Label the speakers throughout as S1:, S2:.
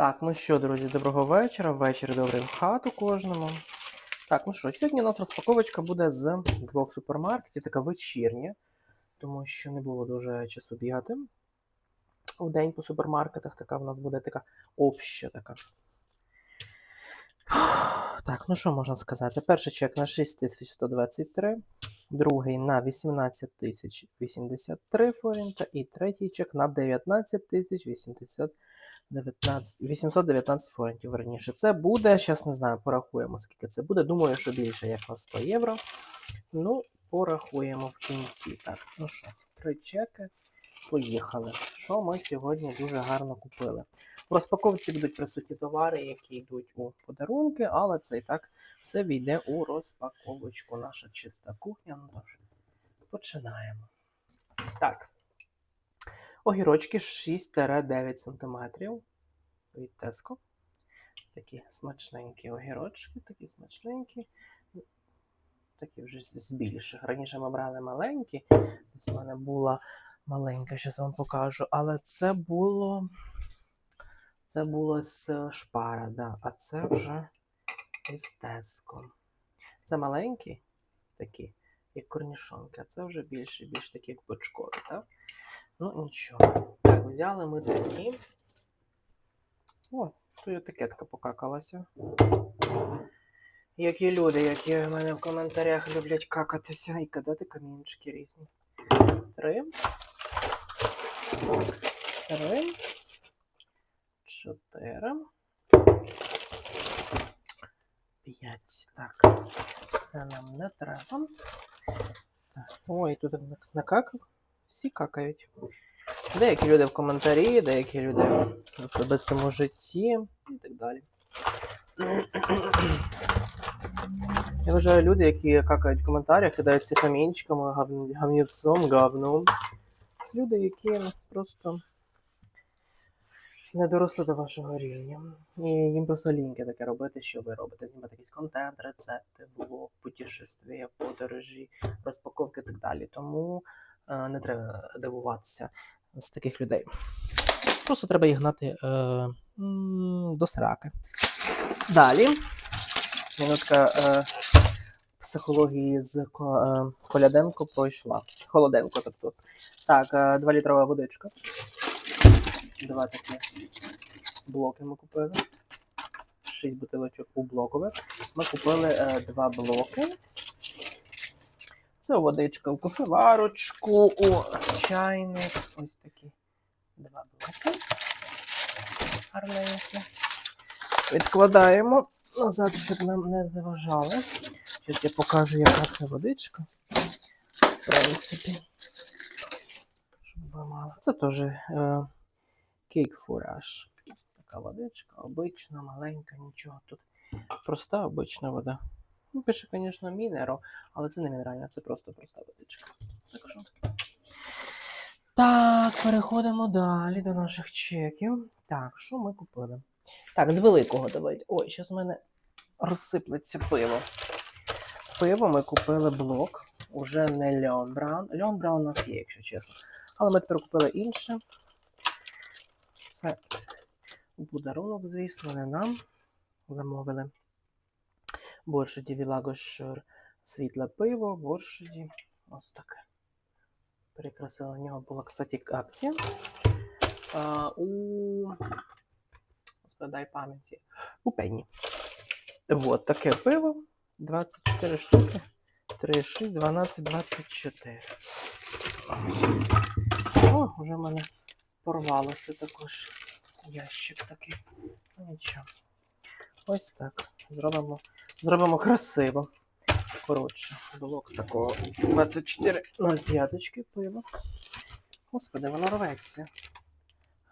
S1: Так, ну що, друзі, доброго вечора. Вечір добрий в хату кожному. Так, ну що, сьогодні у нас розпаковочка буде з двох супермаркетів, така вечірня, тому що не було дуже часу бігати. У день по супермаркетах така в нас буде така обща така. Так, ну що можна сказати? Перший чек на 6123, другий на 18 тисяч 83 форінта і третій чек на 19 тисяч 80 19, 819 форентів верніше. Це буде, зараз не знаю, порахуємо, скільки це буде. Думаю, що більше як на 100 євро. Ну, порахуємо в кінці. Так, ну що, три чеки. Поїхали. Що ми сьогодні дуже гарно купили? В розпаковці будуть присутні товари, які йдуть у подарунки, але це і так все війде у розпаковочку. Наша чиста кухня. Ну тож, починаємо. Так. Огірочки 6-9 см від Tesco. Такі смачненькі огірочки, такі смачненькі. Такі вже з більших. Раніше ми брали маленькі. Ось у мене була маленька, зараз вам покажу. Але це було. Це було з шпара, да. а це вже із Tesco. Це маленькі, такі, як корнішонки, а це вже більше, більш такі, як бочкові, так? Ну, нічого. Так, взяли ми такі. О, тут етикетка покакалася. Які люди, які в мене в коментарях люблять какатися і кидати камінчики різні. Три. Три. Чотири. П'ять. Так. Це нам не треба. Так. Ой, тут накакав. Всі какають. Деякі люди в коментарі, деякі люди в особистому житті і так далі. Я вважаю люди, які какають в коментарях, кидаються камінчиками, гав... гавнюцом, говном. Це люди, які просто не доросли до вашого рівня. І їм просто ліньки таке робити, що ви робите. Знімати якийсь контент, рецепти, блог, путешествия, подорожі, розпаковки і так далі. Тому не треба дивуватися з таких людей. Просто треба їх гнати е, до сраки. Далі. Минутка е, психології з е, Коляденко пройшла. Холоденко, тобто. Так, е, 2 літрова водичка. Два такі блоки ми купили. Шість бутилочок у блокове. Ми купили е, блоки. Це водичка у кофеварочку, у чайник. Ось такі два блоки. Гарненькі. Відкладаємо назад, щоб нам не заважали. Зараз я покажу, яка це водичка. В принципі. Це теж кейк фураж. Така водичка, обична, маленька, нічого тут. Проста обична вода. Ну, пише, звісно, мінеро, але це не мінеральна, це просто проста водичка. Так переходимо далі до наших чеків. Так, що ми купили? Так, з великого давайте. Ой, зараз в мене розсиплеться пиво. Пиво ми купили блок. Уже не Леон Браун. Леон Браун у нас є, якщо чесно. Але ми тепер купили інше. Це подарунок, звісно, не нам. Замовили. Боршеді Вілагошер світле пиво, боршеді. Ось таке. Перекрасила на нього була, кстати, акція. А, у Господи, дай пам'яті. У пенні. Вот таке пиво. 24 штуки. 3, 6, 12, 24. О, вже в мене порвалося також ящик такий. Нічого. Ось так. Зробимо, зробимо красиво. Коротше, блок такого 24,05 пива. Господи, воно рветься.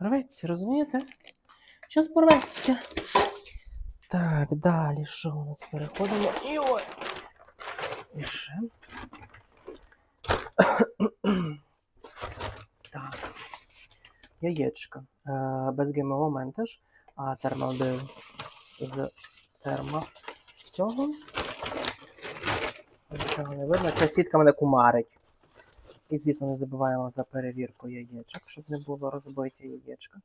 S1: Рветься, розумієте? Щас порветься. Так, далі що у нас переходимо? І ой! І ще. так. Яєчка. Е, без ГМО ментаж, а термалдин з термо цього. Нічого не видно. Ця сітка мене кумарить. І, звісно, не забуваємо за перевірку яєчок, щоб не було розбиті яєчка.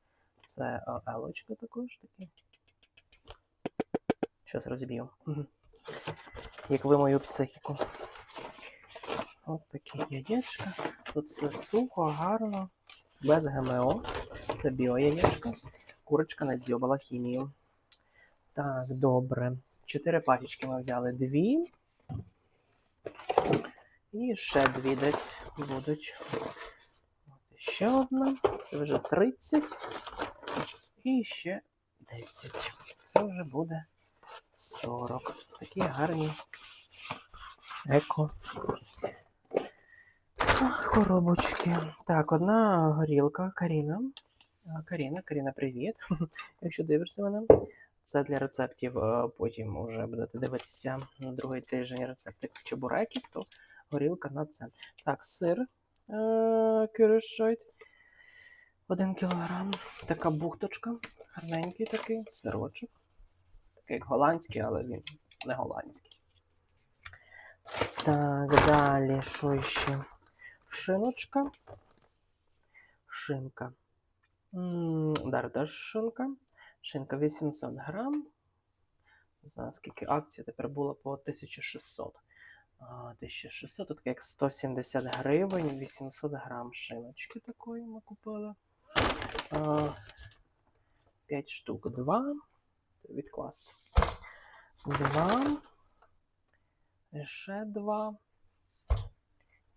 S1: Це а, елочка також такі. Щас розіб'ю. Мгм. Як ви мою психіку. От такі яєчка. Тут все сухо, гарно, без ГМО. Це біояєчко. Курочка надзьобала хімію. Так, добре. Чотири пачечки ми взяли. Дві. І ще дві десь будуть. Ще одна. Це вже 30. І ще 10. Це вже буде 40. Такі гарні еко. Коробочки. Так, одна горілка Каріна. Каріна, Каріна, привіт. Якщо дивишся мене. Це для рецептів, е, потім вже будете дивитися на другий тиждень рецептик чебуреків, то горілка на це. Так, сир кюрешойт. Один кілограм. Така бухточка. Гарненький такий сирочок. Такий як голландський, але він не голландський. Так, далі, що ще? Шиночка. Шинка. М, шинка. Шинка 800 грам. Знаю, скільки акцій тепер було по 1600. А, 1600, тут як 170 гривень, 800 грам шиночки такої ми купили. 5 штук. 2. Відкласти. 2. Ще 2.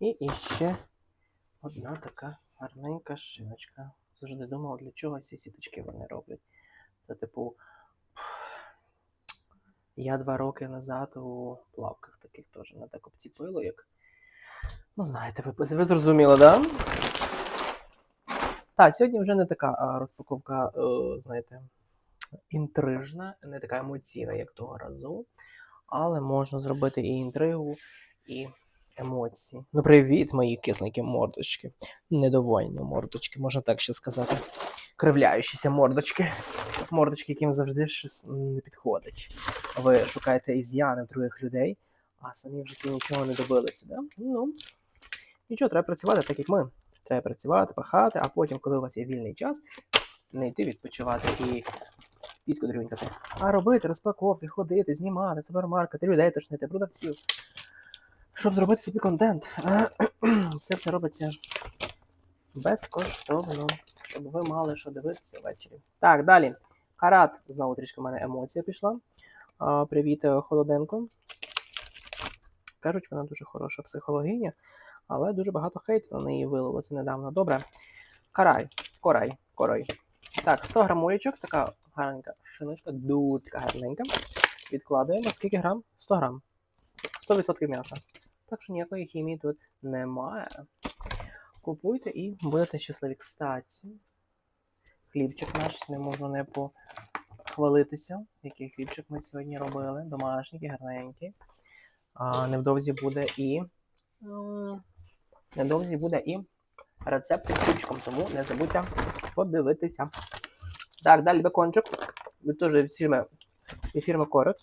S1: І іще одна така гарненька шиночка. Завжди думав, для чого ці сіточки вони роблять. Це типу. Я два роки назад у плавках таких теж не так обціпило, як. Ну, знаєте, ви, ви зрозуміли, да? Так, сьогодні вже не така розпаковка, е, знаєте, інтрижна, не така емоційна, як того разу. Але можна зробити і інтригу, і емоції. Ну, привіт, мої кисленькі мордочки. Недовольні мордочки, можна так ще сказати. Кривляючіся мордочки. Мордочки, яким завжди щось не підходить. Ви шукаєте із'яни в других людей, а самі в житті нічого не добилися. Да? Ну, нічого, треба працювати так, як ми. Треба працювати, пахати, а потім, коли у вас є вільний час, не йти відпочивати і піську дрюнькати, а робити розпаковки, ходити, знімати, супермаркети, людей тошнити, продавців. Щоб зробити собі контент. Це все робиться безкоштовно, щоб ви мали що дивитися ввечері. Так, далі. Карат. Знову трішки в мене емоція пішла. А, привіт, е, Холоденко. Кажуть, вона дуже хороша психологиня, але дуже багато хейту на неї вилилося недавно. Добре. Карай. Корай. Корой. Так, 100 грамулечок, така гарненька шиночка, дуже гарненька. Відкладаємо. Скільки грам? 100 грам. 100% м'яса. Так що ніякої хімії тут немає. Купуйте і будете щасливі. Кстати, хлібчик наш не можу не похвалитися, який хлібчик ми сьогодні робили. Домашній, гарненький. А, невдовзі буде і. м, Невдовзі буде і рецепт з хлібчиком, тому не забудьте подивитися. Так, далі бекончик. Від теж фірми, фірми Корот.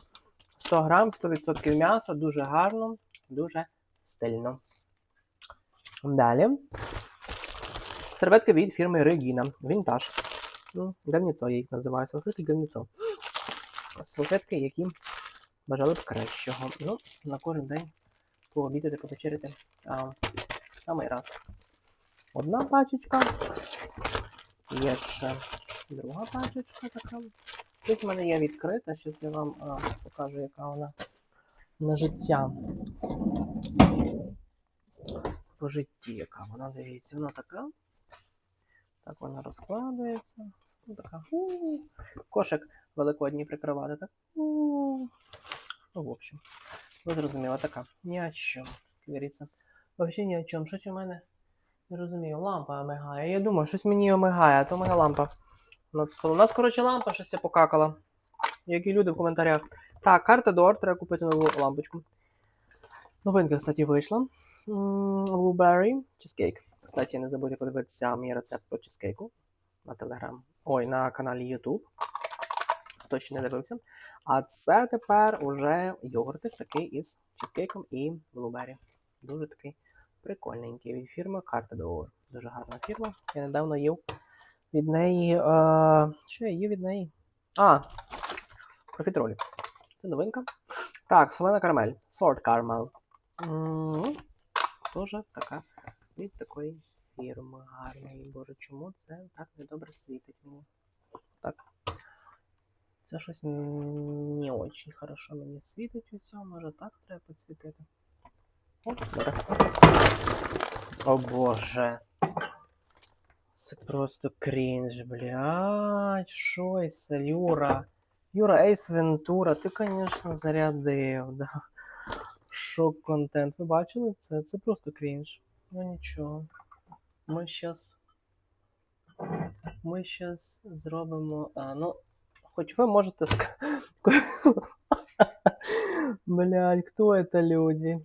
S1: 100 грам, 100% м'яса, дуже гарно, дуже стильно. Далі. Серветки від фірми Regina. Вінтаж. Ну, Гавніцо я їх називаю. Салфетки гавніцо. Салфетки, які бажали б кращого. Ну, на кожен день пообідати, повечеряти. А, самий раз. Одна пачечка. Є ще друга пачечка така. Тут в мене є відкрита, зараз я вам а, покажу, яка вона на життя. По житті, яка вона дивіться. Вона така. Так вона розкладається. Ну, така. у. Кошик великодній прикривати. Так. у. Ну, в общем, ви зрозуміли, така. Ні о чому. Говориться. Взагалі ні о чому. Щось у мене. Не розумію, лампа омигає. Я думаю, щось мені омигає, а то в мене лампа над столом. У нас, коротше, лампа щось покакала. Які люди в коментарях. Так, карта Дор, треба купити нову лампочку. Новинка, кстати, вийшла. Blueberry cheesecake. Кстати, не забудьте подивитися мій рецепт по чизкейку на телеграм. Ой, на каналі YouTube. Хто ще не дивився. А це тепер уже йогуртик такий із чизкейком і блубері. Дуже такий прикольненький від фірми Карта Дор. Дуже гарна фірма. Я недавно їв від неї. Е, що я їв від неї? А, профітролі. Це новинка. Так, солена карамель. Сорт карамель. М, Тоже така від такої фірми гарної. Боже, чому це так недобре світить мені? Так. Це щось не очень хорошо мені світить у цьому. Може так треба підсвітити. О, добре. О боже. Це просто крінж, блядь. Що це, Юра? Юра, Ейс Вентура, ти, звісно, зарядив, да. Шок контент. Ви бачили це? Це просто крінж. Ну нічого. Ми щас. Ми щас зробимо. А, ну, хоч ви можете. Блядь, хто это люди?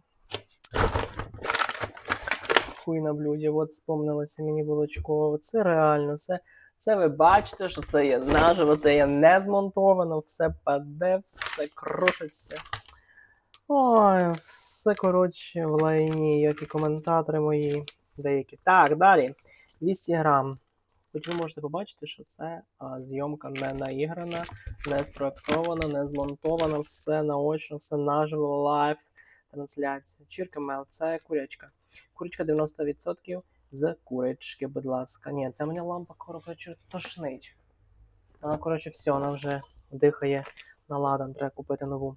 S1: Хуй на блюді, от вспомнилося мені Волочкова. Це реально, це, це ви бачите, що це є наживо, це є не змонтовано, все паде, все крушиться. Ой, все коротше в лайні, як і коментатори мої деякі. Так, далі. 200 грам. Хоч ви можете побачити, що це а, зйомка не наіграна, не спроектована, не змонтована, все наочно, все наживо, лайв, трансляція. Чірка мел, це курячка. Курочка 90% з курочки, будь ласка. Ні, це мені лампа коротше тошнить. Вона, коротше, все, вона вже дихає на ладан, треба купити нову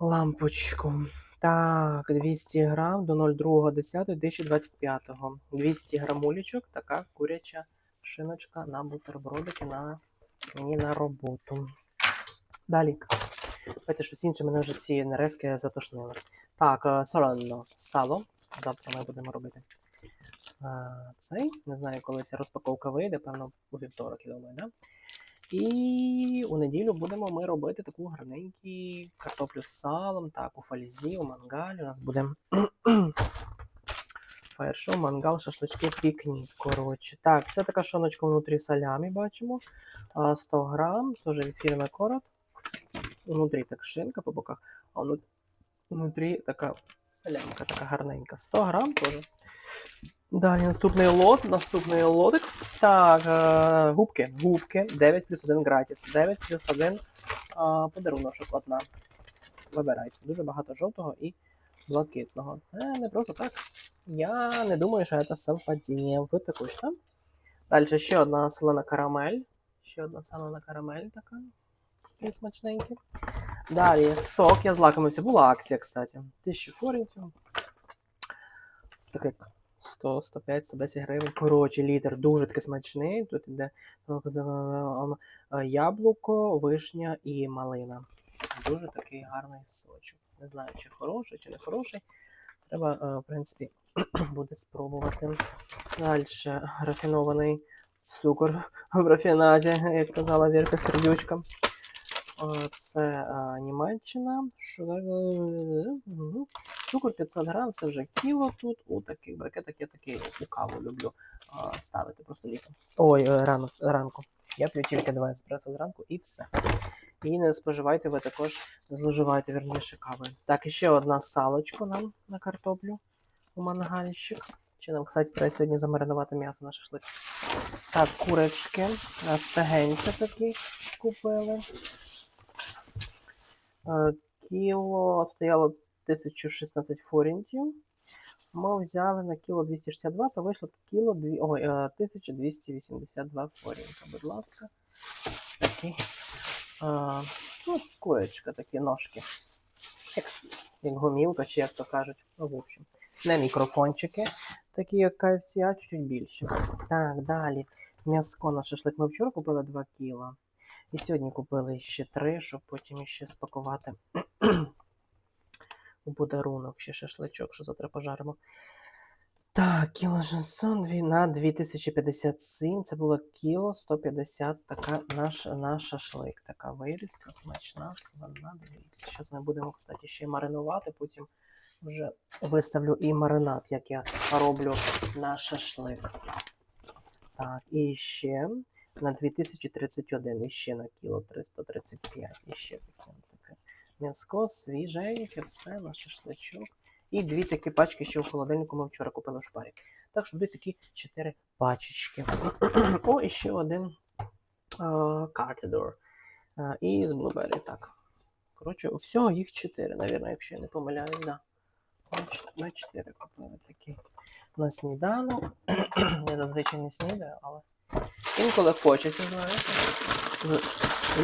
S1: лампочку. Так, 200 грам до 02.10.2025. 200 грамулечок, така куряча шиночка на бутербродики на мені на роботу. Далі. Бачите, щось інше мене вже ці нарезки затошнили. Так, е, сало. Завтра ми будемо робити. Е, Цей, не знаю, коли ця розпаковка вийде, певно, у вівторок, я думаю, да? І у неділю будемо ми робити таку гарненьку картоплю з салом, так, у фальзі, у мангалі. У нас буде фаєр-шоу, мангал, шашлички, пікнік. Коротше. Так, це така шоночка внутрі салямі, бачимо. 100 грам, теж від фірми Корот. Внутрі так шинка по боках, а внутрі така салямка, така гарненька. 100 грам теж. Далі наступний лот, наступний лотик. Так, е, губки. Губки 9 плюс 1 гратіс. 9 плюс 1 а, подаруночок одна. Вибирайте. Дуже багато жовтого і блакитного. Це не просто так. Я не думаю, що це совпадіння. Ви також. Далі ще одна солена карамель. Ще одна солена карамель така. І смачненькі. Далі сок. Я злакомився. Була акція, кстати. 1000 форінтів. Так як 100, 105, 110 гривень. Коротше, літр дуже такий смачний. Тут іде е, яблуко, вишня і малина. Дуже такий гарний сочок. Не знаю, чи хороший, чи не хороший. Треба, е, в принципі, буде спробувати. Далі рафінований цукор в рафінаді, як казала Вірка Сердючка. Е, Це е, Німеччина. Цукор 500 грам, це вже кіло тут. У таких брикетах я такий у каву люблю а, ставити просто літом. Ой, е, рано, ранку. Я п'ю тільки два еспресо зранку і все. І не споживайте ви також, не зловживайте вірніше кави. Так, і ще одна салочка нам на картоплю у мангальщик. Чи нам, кстати, треба сьогодні замаринувати м'ясо на шашлик. Так, курочки, стегенця такі купили. Е, Кіло стояло 1016 форінтів. Ми взяли на кіло 262, то вийшло кіло дві... Ой, е, 1282 форінта. Будь ласка. Такі. Е, ну, курочка, такі ножки. Як, як гомілка, чи як то кажуть. Ну, в общем. Не мікрофончики, такі як KFC, а чуть більше. Так, далі. М'яско на шашлик. Ми вчора купили 2 кіла. І сьогодні купили ще 3, щоб потім ще спакувати у подарунок ще шашличок, що завтра пожаримо. Так, кіло Жансон дві- на 2057. Це було кіло 150 така наш, наш шашлик. Така вирізка, смачна, свина. Дивіться. Зараз ми будемо, кстати, ще й маринувати. Потім вже виставлю і маринад, як я роблю на шашлик. Так, і ще на 2031, і ще на кіло 335. І ще таке. М'яско свіженьке, все на шашличок. І дві такі пачки, що в холодильнику ми вчора купили в шпарі. Так що будуть такі 4 пачечки. О, і ще один картидор. І з Blueberry, так. Коротше, всього їх 4, навірно, якщо я не помиляюсь, да. На 4 купили такі на сніданок. я зазвичай не снідаю, але інколи хочеться, знаєте.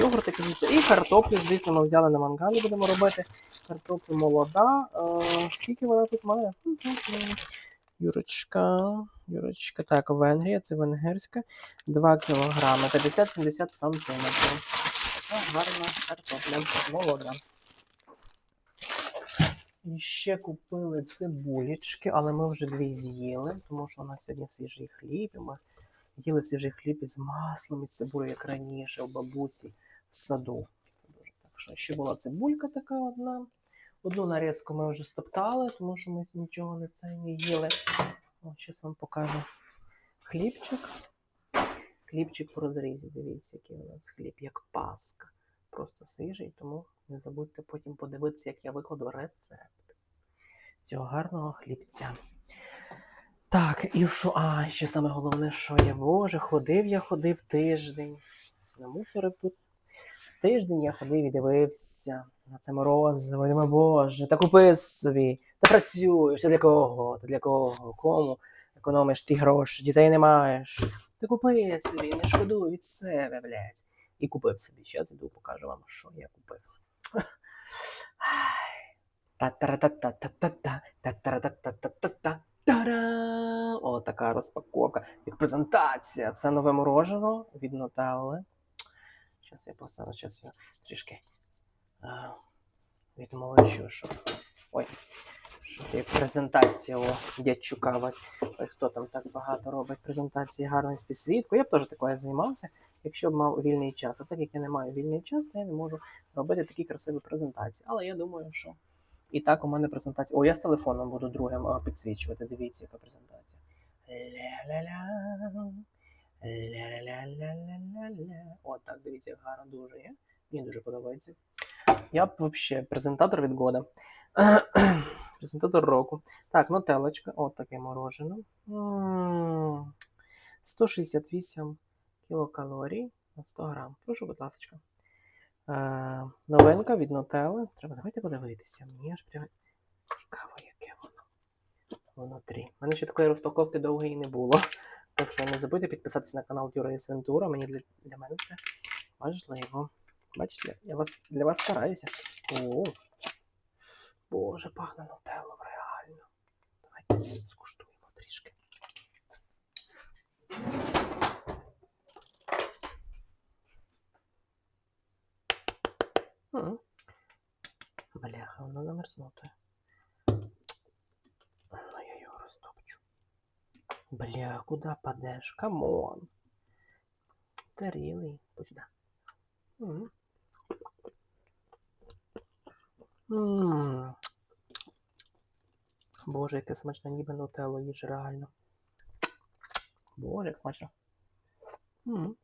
S1: Йогурт такий. І картоплю, звісно, ми взяли на мангалі, будемо робити. Картоплю молода. Е, скільки вона тут має? Юрочка. Юрочка, так, Венгрія, це венгерська. 2 кілограми, 50-70 сантиметрів. Гарна картопля, молода. І ще купили цибулечки, але ми вже дві з'їли, тому що у нас сьогодні свіжий хліб. І ми їли свіжий хліб із маслом і цибулею, як раніше, у бабусі в саду. Так що ще була цибулька така одна. Одну нарізку ми вже стоптали, тому що ми нічого не це не їли. О, зараз вам покажу хлібчик. Хлібчик по розрізі. Дивіться, який у нас хліб, як паска. Просто свіжий, тому не забудьте потім подивитися, як я викладу рецепт цього гарного хлібця. Так, і що? А, ще саме головне, що я, Боже, ходив я ходив тиждень. На мусорив тут. Тиждень я ходив і дивився на це морозиво. Думаю, Боже, та купи собі, та працюєш, та для кого? Та для кого? Кому? Економиш ті гроші, дітей не маєш. Та купи собі, не шкодуй від себе, блядь. І купив собі. Зараз іду, покажу вам, що я купив. Та-та-та-та-та-та-та, та-та-та-та-та-та-та. Та-дам! О, така розпаковка. Як презентація. Це нове мороженое від Нутелли. Зараз я поставлю, зараз я трішки а, відмолочу, щоб. Ой, щоб як презентація у дядчука. Ой, хто там так багато робить презентації гарної з. Я б теж такою займався, якщо б мав вільний час. А так як я не маю вільний час, то я не можу робити такі красиві презентації. Але я думаю, що і так у мене презентація. О, я з телефоном буду другим підсвічувати. Дивіться, яка презентація. Ля-ля-ля. Ля-ля-ля-ля-ля-ля. О, так, дивіться, як гарно дуже є. Мені дуже подобається. Я б взагалі презентатор від года. презентатор року. Так, нотелочка. От таке морожене. 168 кілокалорій на 100 грам. Прошу, будь ласка. Е, новинка від Нотели. Треба давайте подивитися. Мені аж прям цікаво, яке воно внутрі. У мене ще такої розпаковки довгої не було. Так що не забудьте підписатися на канал Юра Свентура. Мені для, для мене це важливо. Бачите, я вас, для вас стараюся. О, Боже, пахне нутелло, реально. Давайте скуштуємо трішки. Бляха, воно не. Ну, я його розтопчу. Бля, куда падеш? Камон. Тарілий. М. М. Боже, яке смачне, ніби нутелло їж реально. Боже, як смачно. М. М.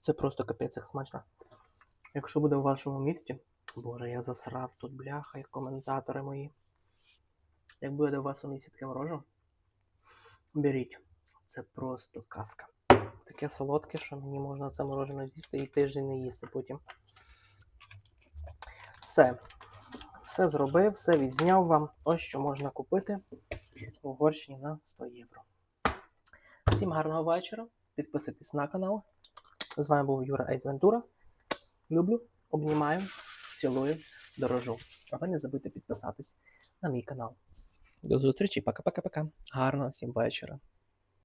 S1: Це просто капець як смачно. Якщо буде у вашому місті, боже, я засрав тут бляха, як коментатори мої. Як буде у вас у місті таке морожу, беріть. Це просто казка. Таке солодке, що мені можна це мороженое з'їсти і тиждень не їсти потім. Все. Все зробив, все відзняв вам. Ось що можна купити в Угорщині на 100 євро. Всім гарного вечора. Підписуйтесь на канал. З вами був Юра Айзвентура. Люблю, обнімаю, цілую, дорожу. А ви не забудьте підписатись на мій канал. До зустрічі, пока-пока-пока. Гарного всім вечора.